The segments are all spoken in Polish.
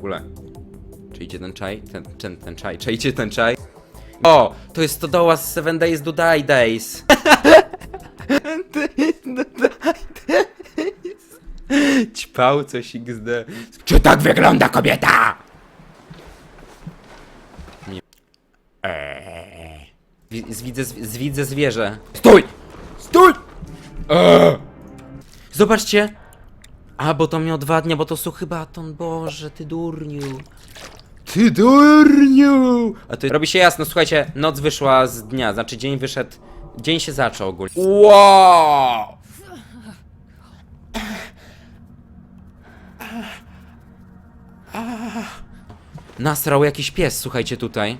ogóle. Czy idzie ten czaj? Ten, ten, ten czaj. Czy idzie ten czaj? O! To jest stodoła z Seven Days to Die Days. Ćpał coś XD. Czy tak wygląda kobieta? Eee. Wi- Zwidzę, zwidzę zwierzę. Stój! Stój! Eee. Zobaczcie! A, bo to miał dwa dnia, bo to suchy baton. Boże, ty durniu. Ty durniu! A to robi się jasno, słuchajcie, noc wyszła z dnia, znaczy dzień wyszedł, dzień się zaczął ogólnie. Wow! Nasrał jakiś pies, słuchajcie tutaj.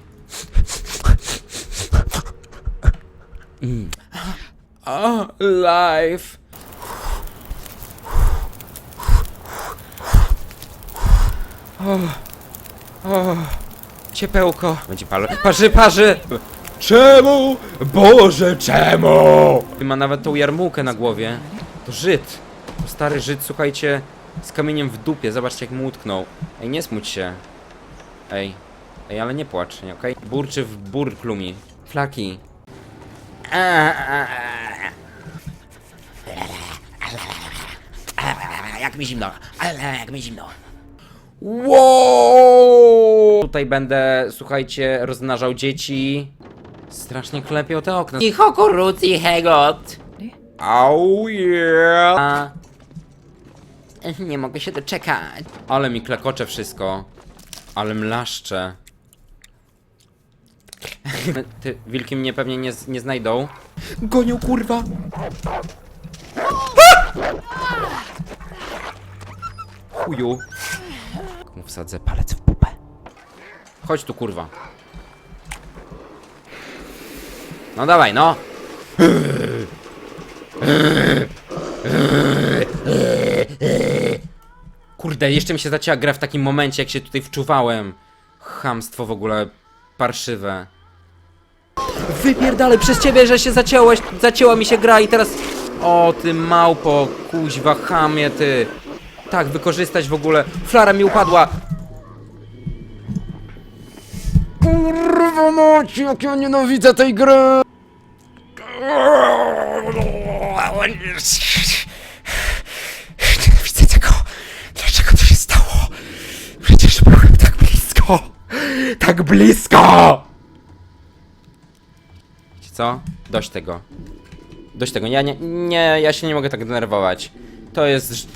Mm. O, life. Ciepełko. Będzie pal... Parzy, parzy! Czemu? Boże, czemu? Ty ma nawet tą jarmułkę na głowie. To Żyd. To stary Żyd, słuchajcie, z kamieniem w dupie. Zobaczcie, jak mu utknął. Ej, nie smuć się. Ej. Ej, ale nie płacz, nie, okej? Burczy w bur plumi. Flaki. Jak mi zimno, jak mi zimno. Wow! Tutaj będę, słuchajcie, rozmnażał dzieci. Strasznie klepią te okna. I kukurudz i hegot. Au yeah! A, Nie mogę się doczekać. Ale mi klekocze wszystko. Ale mlaszcze. Ty, wilki mnie pewnie nie, z- nie znajdą. Gonią, kurwa! Chuju. Mu wsadzę palec w pupę. Chodź tu, kurwa. No dawaj, no. Kurde, jeszcze mi się zacięła gra w takim momencie, jak się tutaj wczuwałem. Chamstwo w ogóle parszywe. Wypierdalaj przez ciebie, że się zaciąłeś, zacięła mi się gra i teraz... O, ty małpo, kuźwa, chamie, ty. Tak, wykorzystać w ogóle. Flara mi upadła. Kurwa mać, jak ja nienawidzę tej gry. Widzę tego. Dlaczego to się stało? Przecież byłem tak blisko. Tak blisko! Wiecie co? Dość tego. Dość tego. Ja nie, nie, ja się nie mogę tak denerwować. To jest...